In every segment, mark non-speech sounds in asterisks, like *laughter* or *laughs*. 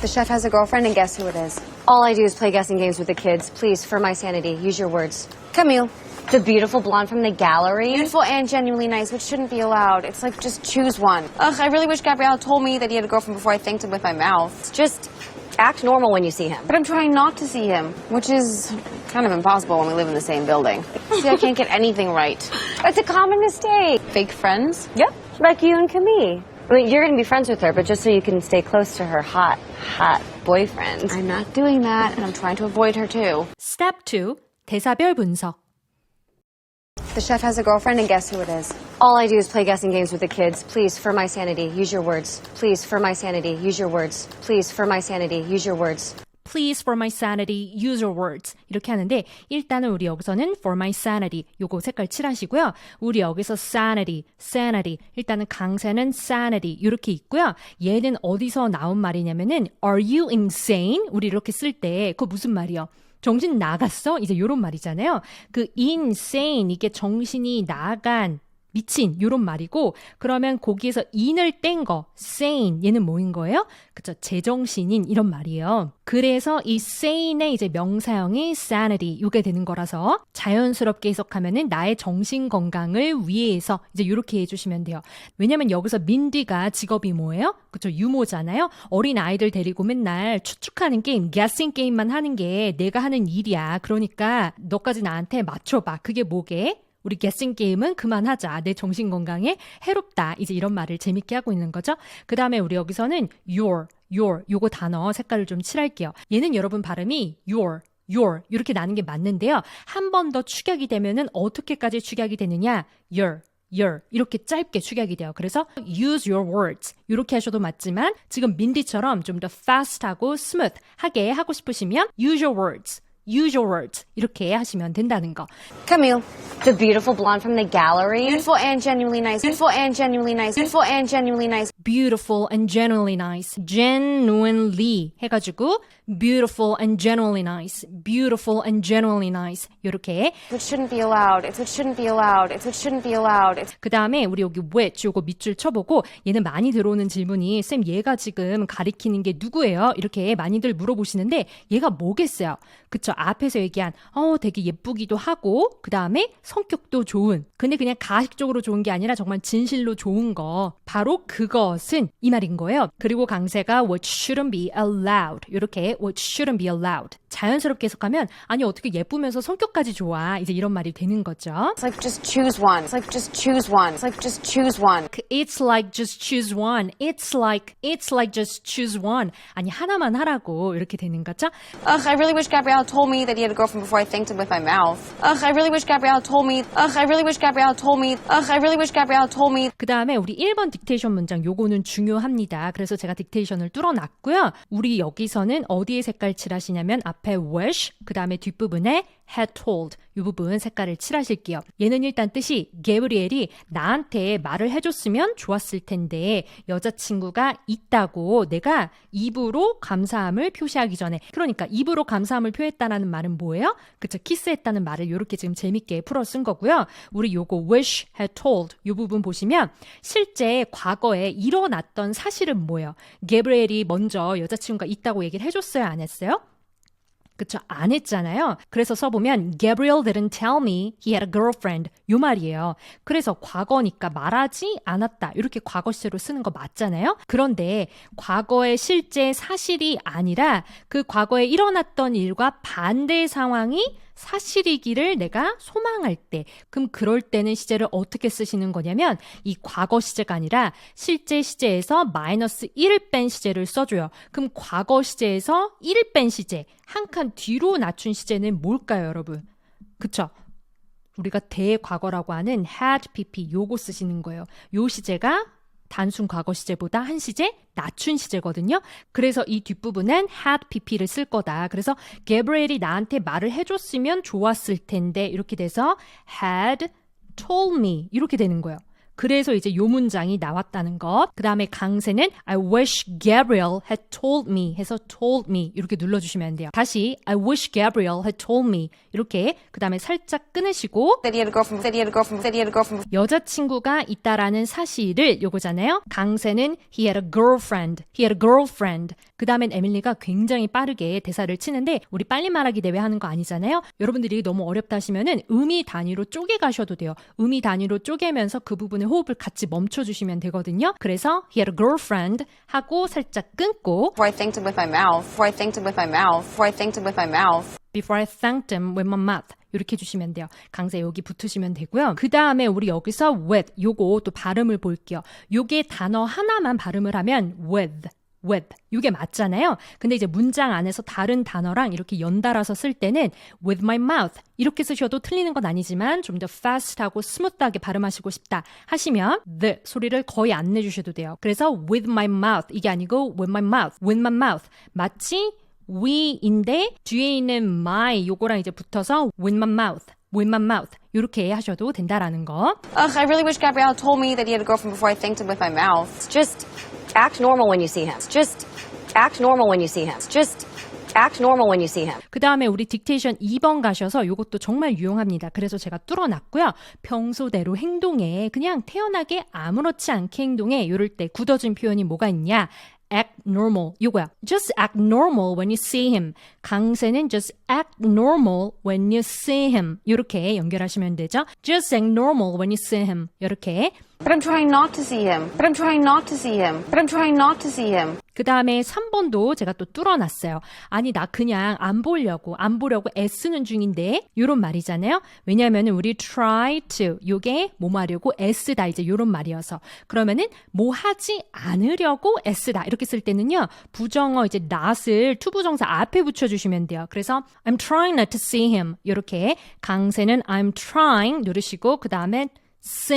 The chef has a girlfriend, and guess who it is? All I do is play guessing games with the kids. Please, for my sanity, use your words. Camille. The beautiful blonde from the gallery. Beautiful and genuinely nice, which shouldn't be allowed. It's like just choose one. Ugh, I really wish Gabrielle told me that he had a girlfriend before I thanked him with my mouth. Just act normal when you see him. But I'm trying not to see him, which is kind of impossible when we live in the same building. *laughs* See, I can't get anything right. It's a common mistake. Fake friends? Yep. Like you and Camille. I mean, you're going to be friends with her, but just so you can stay close to her hot, hot boyfriend. I'm not doing that, and I'm trying to avoid her too. 스텝 2. 대사별 분석. The chef has a girlfriend, and guess who it is? All I do is play guessing games with the kids. Please, for my sanity, use your words. Please, for my sanity, use your words. Please, for my sanity, use your words. Please for my sanity, use your words. 이렇게 하는데 일단은 우리 여기서는 for my sanity 요거 색깔 칠하시고요. 우리 여기서 sanity, sanity 일단은 강세는 sanity 이렇게 있고요. 얘는 어디서 나온 말이냐면은 are you insane? 우리 이렇게 쓸 때 그거 무슨 말이요? 정신 나갔어? 이제 요런 말이잖아요. 그 insane 이게 정신이 나간 미친 요런 말이고 그러면 거기에서 in을 뗀 거 sane 얘는 뭐인 거예요? 그쵸 제정신인 이런 말이에요. 그래서 이 sane의 이제 명사형이 sanity 요게 되는 거라서 자연스럽게 해석하면은 나의 정신 건강을 위해서 이제 요렇게 해주시면 돼요. 왜냐면 여기서 민디가 직업이 뭐예요? 그쵸 유모잖아요. 어린 아이들 데리고 맨날 추측하는 게임, guessing 게임만 하는 게 내가 하는 일이야. 그러니까 너까지 나한테 맞춰봐. 그게 뭐게? 우리 게싱 게임은 그만하자. 내 정신 건강에 해롭다. 이제 이런 말을 재밌게 하고 있는 거죠. 그 다음에 우리 여기서는 your, your 요거 단어 색깔을 좀 칠할게요. 얘는 여러분 발음이 your, your 이렇게 나는 게 맞는데요. 한 번 더 축약이 되면은 어떻게까지 축약이 되느냐? your, your 이렇게 짧게 축약이 돼요. 그래서 use your words 이렇게 하셔도 맞지만 지금 민디처럼 좀 더 fast하고 smooth하게 하고 싶으시면 use your words, use your words 이렇게 하시면 된다는 거. Camille. The beautiful blonde from the gallery. Beautiful and genuinely nice. Beautiful and genuinely nice. Beautiful and genuinely nice. beautiful and genuinely nice. genuinely 해가지고 beautiful and genuinely nice. beautiful and genuinely nice. 이렇게 Which shouldn't be allowed. It's which shouldn't be allowed. It's which shouldn't be allowed. 그 다음에 우리 여기 which 요거 밑줄 쳐보고 얘는 많이 들어오는 질문이 쌤 얘가 지금 가리키는 게 누구예요? 이렇게 많이들 물어보시는데 얘가 뭐겠어요? 그쵸? 앞에서 얘기한 어 되게 예쁘기도 하고 그 다음에 성격도 좋은 근데 그냥 가식적으로 좋은 게 아니라 정말 진실로 좋은 거. 바로 그것은 이 말인 거예요. 그리고 강세가 what shouldn't be allowed. 이렇게 what shouldn't be allowed 자연스럽게 해석하면 아니 어떻게 예쁘면서 성격까지 좋아 이제 이런 말이 되는 거죠. like just choose one. It's like just choose one. It's like just choose one. It's like just choose one. It's like it's like just choose one. 아니 하나만 하라고 이렇게 되는 거죠. Ugh, I really wish Gabrielle told me that he had a girlfriend before I thanked him with my mouth. Ugh, I really wish Gabrielle told me. Ugh, I really wish Gabrielle told me. Ugh, I really wish Gabrielle told me. 그 다음에 우리 1번 딕테이션 문장 요거는 중요합니다. 그래서 제가 딕테이션을 뚫어놨고요. 우리 여기서는 어디에 색깔 칠하시냐면 앞에 wish 그 다음에 뒷부분에 had told 이 부분 색깔을 칠하실게요. 얘는 일단 뜻이 게브리엘이 나한테 말을 해줬으면 좋았을 텐데 여자친구가 있다고 내가 입으로 감사함을 표시하기 전에 그러니까 입으로 감사함을 표했다라는 말은 뭐예요? 그쵸 키스했다는 말을 이렇게 지금 재밌게 풀어 쓴 거고요. 우리 요거 wish had told 이 부분 보시면 실제 과거에 일어났던 사실은 뭐예요? 게브리엘이 먼저 여자친구가 있다고 얘기를 해줬어요? 안 했어요? 그쵸, 안 했잖아요. 그래서 써보면 Gabriel didn't tell me he had a girlfriend 요 말이에요. 그래서 과거니까 말하지 않았다. 이렇게 과거 시제로 쓰는 거 맞잖아요. 그런데 과거의 실제 사실이 아니라 그 과거에 일어났던 일과 반대 상황이 사실이기를 내가 소망할 때, 그럼 그럴 때는 시제를 어떻게 쓰시는 거냐면 이 과거 시제가 아니라 실제 시제에서 마이너스 1을 뺀 시제를 써줘요. 그럼 과거 시제에서 1을 뺀 시제, 한 칸 뒤로 낮춘 시제는 뭘까요, 여러분? 그쵸? 우리가 대과거라고 하는 had pp 요거 쓰시는 거예요. 요 시제가 단순 과거 시제보다 한 시제 낮춘 시제거든요. 그래서 이 뒷부분은 had pp를 쓸 거다. 그래서 게브리엘이 나한테 말을 해줬으면 좋았을 텐데 이렇게 돼서 had told me 이렇게 되는 거예요. 그래서 이제 요 문장이 나왔다는 것. 그 다음에 강세는 I wish Gabriel had told me 해서 told me 이렇게 눌러주시면 안 돼요. 다시 I wish Gabriel had told me 이렇게 그 다음에 살짝 끊으시고. 여자친구가 있다라는 사실을 요거잖아요. 강세는 he had a girlfriend. He had a girlfriend. 그 다음엔 에밀리가 굉장히 빠르게 대사를 치는데 우리 빨리 말하기 대회 하는 거 아니잖아요. 여러분들이 너무 어렵다 하시면은 의미 단위로 쪼개 가셔도 돼요. 의미 단위로 쪼개면서 그 부분에 호흡을 같이 멈춰 주시면 되거든요. 그래서 he had a girlfriend 하고 살짝 끊고 I thanked him with my mouth. I thanked him with my mouth. I thanked him with my mouth. Before I thanked him with my mouth. 이렇게 해주시면 돼요. 강세 여기 붙으시면 되고요. 그 다음에 우리 여기서 with 요거 또 발음을 볼게요. 요게 단어 하나만 발음을 하면 with. with 이게 맞잖아요. 근데 이제 문장 안에서 다른 단어랑 이렇게 연달아서 쓸 때는 with my mouth 이렇게 쓰셔도 틀리는 건 아니지만 좀 더 fast하고 스무트하게 발음하시고 싶다 하시면 the 소리를 거의 안 내주셔도 돼요. 그래서 with my mouth 이게 아니고 with my mouth, with my mouth 마치 we인데 뒤에 있는 my 요거랑 이제 붙어서 with my mouth, with my mouth 이렇게 하셔도 된다라는 거. Ugh, I really wish Gabrielle told me that he had a girlfriend before I thanked him with my mouth. Just act normal when you see him. Just act normal when you see him. Just act normal when you see him. 그 다음에 우리 딕테이션 2번 가셔서 요것도 정말 유용합니다. 그래서 제가 뚫어놨고요. 평소대로 행동에 그냥 태연하게 아무렇지 않게 행동해. 요럴 때 굳어진 표현이 뭐가 있냐? Act normal 요거야. just act normal when you see him. 강세는 just act normal when you see him. 요렇게 연결하시면 되죠. just act normal when you see him. 요렇게 But I'm trying not to see him. But I'm trying not to see him. But I'm trying not to see him. 그 다음에 3번도 제가 또 뚫어놨어요. 아니, 나 그냥 안 보려고, 안 보려고 애쓰는 중인데, 요런 말이잖아요. 왜냐면은 우리 try to, 요게 뭐 하려고 애쓰다, 이제 요런 말이어서. 그러면은 뭐 하지 않으려고 애쓰다. 이렇게 쓸 때는요, 부정어 이제 not을 투부정사 앞에 붙여주시면 돼요. 그래서 I'm trying not to see him. 요렇게 강세는 I'm trying 누르시고, 그 다음에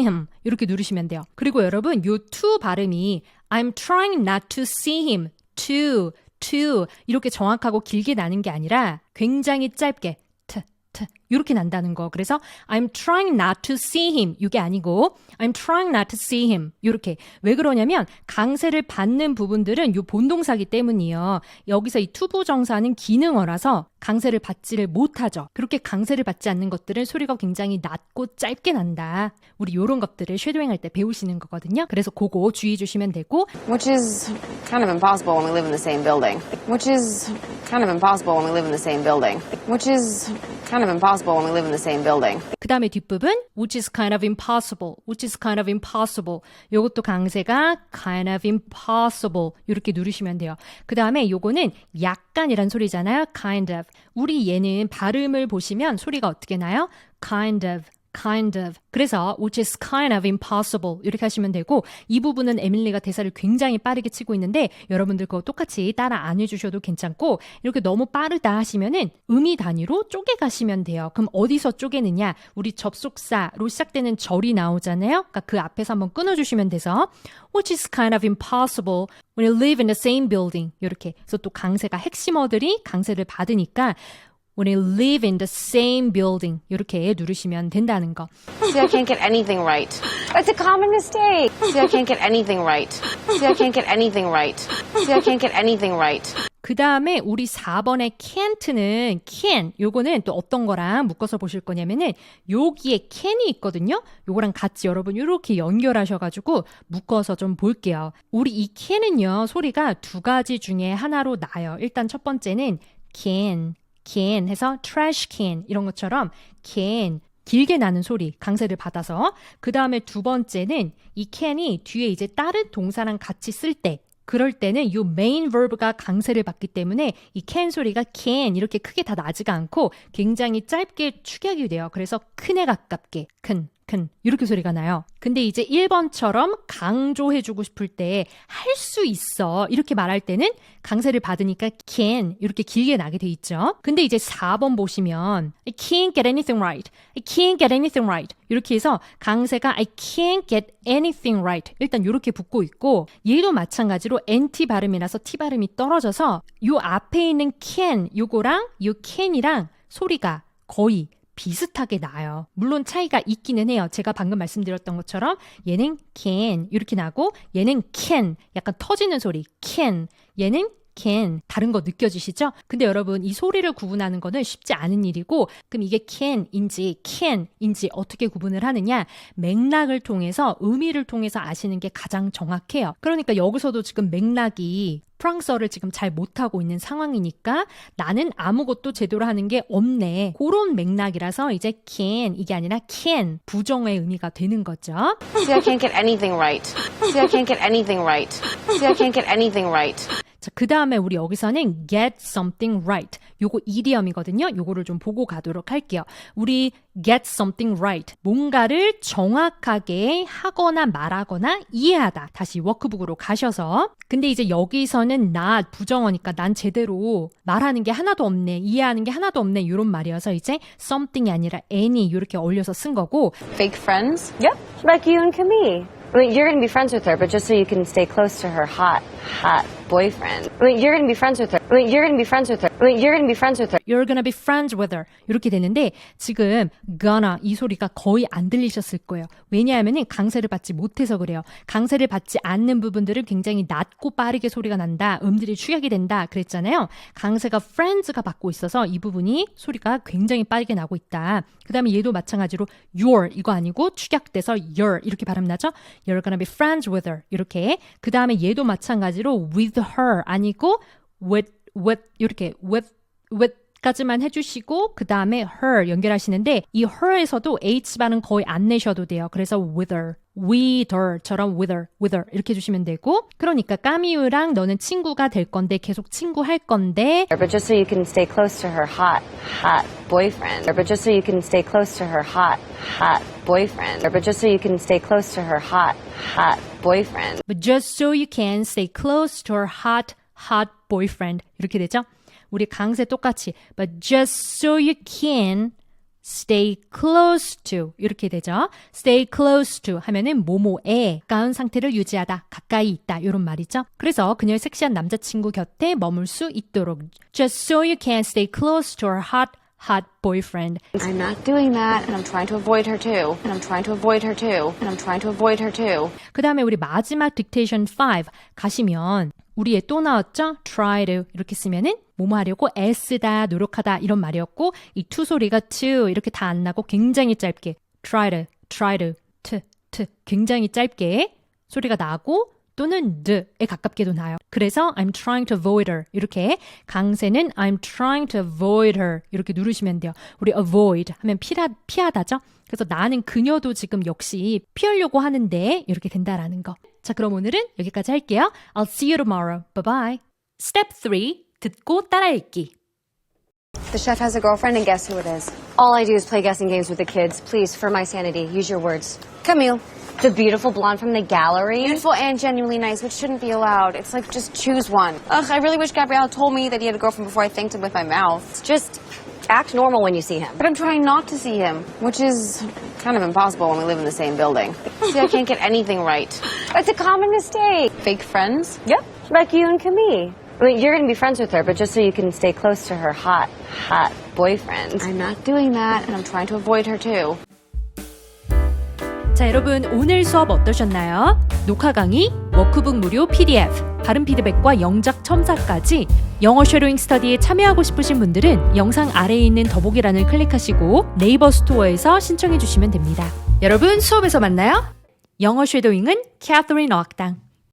him 이렇게 누르시면 돼요. 그리고 여러분 요 to 발음이 I'm trying not to see him to to 이렇게 정확하고 길게 나는 게 아니라 굉장히 짧게 t t 이렇게 난다는 거. 그래서 I'm trying not to see him 이게 아니고 I'm trying not to see him 이렇게 왜 그러냐면 강세를 받는 부분들은 요 본동사기 때문이요. 여기서 이 투부 정사는 기능어라서 강세를 받지를 못하죠. 그렇게 강세를 받지 않는 것들은 소리가 굉장히 낮고 짧게 난다. 우리 요런 것들을 쉐도잉 할 때 배우시는 거거든요. 그래서 그거 주의해 주시면 되고 Which is kind of impossible when we live in the same building. Which is kind of impossible when we live in the same building. Which is kind of impossible when we live in the same building. 그 다음에 뒷부분 which is kind of impossible, which is kind of impossible. 요것도 강세가 kind of impossible 이렇게 누르시면 돼요. 그 다음에 요거는 약간이란 소리잖아요. kind of. 우리 얘는 발음을 보시면 소리가 어떻게 나요? kind of. Kind of. 그래서 which is kind of impossible 이렇게 하시면 되고 이 부분은 에밀리가 대사를 굉장히 빠르게 치고 있는데 여러분들 그거 똑같이 따라 안 해주셔도 괜찮고 이렇게 너무 빠르다 하시면은 의미 단위로 쪼개 가시면 돼요. 그럼 어디서 쪼개느냐? 우리 접속사로 시작되는 절이 나오잖아요. 그러니까 그 앞에서 한번 끊어주시면 돼서 which is kind of impossible when you live in the same building 이렇게 그래서 또 강세가 핵심어들이 강세를 받으니까 when you live in the same building 이렇게 누르시면 된다는 거. See, I can't get anything right. That's a common mistake. See, I can't get anything right. See, I can't get anything right. See, I can't get anything right. 그 다음에 우리 4번의 can't는 can 요거는 또 어떤 거랑 묶어서 보실 거냐면은 여기에 can이 있거든요. 요거랑 같이 여러분 이렇게 연결하셔가지고 묶어서 좀 볼게요. 우리 이 can은요 소리가 두 가지 중에 하나로 나요. 일단 첫 번째는 can, can 해서 trash can 이런 것처럼 can 길게 나는 소리, 강세를 받아서. 그 다음에 두 번째는 이 can이 뒤에 이제 다른 동사랑 같이 쓸 때, 그럴 때는 이 main verb가 강세를 받기 때문에 이 can 소리가 can 이렇게 크게 다 나지가 않고 굉장히 짧게 축약이 돼요. 그래서 큰에 가깝게 큰, can 이렇게 소리가 나요. 근데 이제 1번처럼 강조해주고 싶을 때 할 수 있어 이렇게 말할 때는 강세를 받으니까 can 이렇게 길게 나게 돼 있죠. 근데 이제 4번 보시면 I can't get anything right. I can't get anything right. 이렇게 해서 강세가 I can't get anything right. 일단 이렇게 붙고 있고 얘도 마찬가지로 NT 발음이라서 T 발음이 떨어져서 요 앞에 있는 can 요거랑 요 can이랑 소리가 거의 비슷하게 나요. 물론 차이가 있기는 해요. 제가 방금 말씀드렸던 것처럼 얘는 can 이렇게 나고 얘는 can 약간 터지는 소리 can 얘는 can 다른 거 느껴지시죠? 근데 여러분 이 소리를 구분하는 거는 쉽지 않은 일이고 그럼 이게 can인지 can인지 어떻게 구분을 하느냐 맥락을 통해서 의미를 통해서 아시는 게 가장 정확해요. 그러니까 여기서도 지금 맥락이 프랑스어를 지금 잘 못하고 있는 상황이니까 나는 아무것도 제대로 하는 게 없네. 그런 맥락이라서 이제 can 이게 아니라 can 부정의 의미가 되는 거죠. See, I can't get anything right. See, I can't get anything right. See, I can't get anything right. 자, 그 다음에 우리 여기서는 get something right. 요거 이디엄이거든요. 요거를 좀 보고 가도록 할게요. 우리 get something right. 뭔가를 정확하게 하거나 말하거나 이해하다. 다시 워크북으로 가셔서. 근데 이제 여기서는 not 부정어니까 난 제대로 말하는 게 하나도 없네. 이해하는 게 하나도 없네. 요런 말이어서 이제 something이 아니라 any 이렇게 올려서 쓴 거고 Fake friends? Yep, like you and Camille. I mean, you're gonna be friends with her, but just so you can stay close to her hot, hot boyfriend. Mean, you're gonna be friends with her. Mean, you're gonna be friends with her. Mean, you're gonna be friends with her. You're gonna be friends with her. 이렇게 되는데 지금 gonna 이 소리가 거의 안 들리셨을 거예요. 왜냐하면 강세를 받지 못해서 그래요. 강세를 받지 않는 부분들은 굉장히 낮고 빠르게 소리가 난다. 음들이 축약이 된다. 그랬잖아요. 강세가 friends가 받고 있어서 이 부분이 소리가 굉장히 빠르게 나고 있다. 그 다음에 얘도 마찬가지로 your 이거 아니고 축약돼서 your 이렇게 발음 나죠? You're gonna be friends with her. 이렇게. 그 다음에 얘도 마찬가지로 with her 아니고 with with 이렇게 with with 까지만 해주시고 그 다음에 her 연결하시는데 이 her에서도 h 발음 거의 안 내셔도 돼요. 그래서 with her, with her처럼 with her, with her 이렇게 해주시면 되고 그러니까 까미유랑 너는 친구가 될 건데 계속 친구 할 건데 But just so you can stay close to her hot, hot boyfriend. But just so you can stay close to her hot, hot boyfriend. But just so you can stay close to her hot, hot boyfriend. but just so you can stay close to her hot, hot boyfriend 이렇게 되죠. 우리 강세 똑같이 but just so you can stay close to 이렇게 되죠. stay close to 하면은 뭐뭐에 가까운 상태를 유지하다, 가까이 있다 이런 말이죠. 그래서 그녀의 섹시한 남자친구 곁에 머물 수 있도록 just so you can stay close to her hot, hot boyfriend. I'm not doing that, and I'm trying to avoid her too. And I'm trying to avoid her too. And I'm trying to avoid her too. 그 다음에 우리 마지막 딕테이션 5 가시면 우리에 또 나왔죠? try to 이렇게 쓰면은 뭐뭐 하려고 애쓰다, 노력하다 이런 말이었고 이 to 소리가 to 이렇게 다 안 나고 굉장히 짧게 try to, try to, to, to 굉장히 짧게 소리가 나고 또는 the에 가깝게도 나요. 그래서 I'm trying to avoid her 이렇게 강세는 I'm trying to avoid her 이렇게 누르시면 돼요. 우리 avoid 하면 피하, 피하다죠. 그래서 나는 그녀도 지금 역시 피하려고 하는데 이렇게 된다라는 거. 자 그럼 오늘은 여기까지 할게요. I'll see you tomorrow. Bye bye. Step 3 듣고 따라 읽기. The chef has a girlfriend, and guess who it is? All I do is play guessing games with the kids. Please, for my sanity, use your words. Camille. The beautiful blonde from the gallery. Beautiful and genuinely nice, which shouldn't be allowed. It's like just choose one. Ugh, I really wish Gabrielle told me that he had a girlfriend before I thanked him with my mouth. Just act normal when you see him. But I'm trying not to see him, which is kind of impossible when we live in the same building. See, I can't get *laughs* anything right. It's a common mistake. Fake friends? Yep, like you and Camille. I mean, you're gonna be friends with her, but just so you can stay close to her hot, hot boyfriend. I'm not doing that, and I'm trying to avoid her too. 자, 여러분 오늘 수업 어떠셨나요? 녹화 강의, 워크북 무료 PDF, 발음 피드백과 영작 첨삭까지 영어 쉐도잉 스터디에 참여하고 싶으신 분들은 영상 아래에 있는 더보기란을 클릭하시고 네이버 스토어에서 신청해 주시면 됩니다. 여러분 수업에서 만나요. 영어 쉐도잉은 캐서린 어학당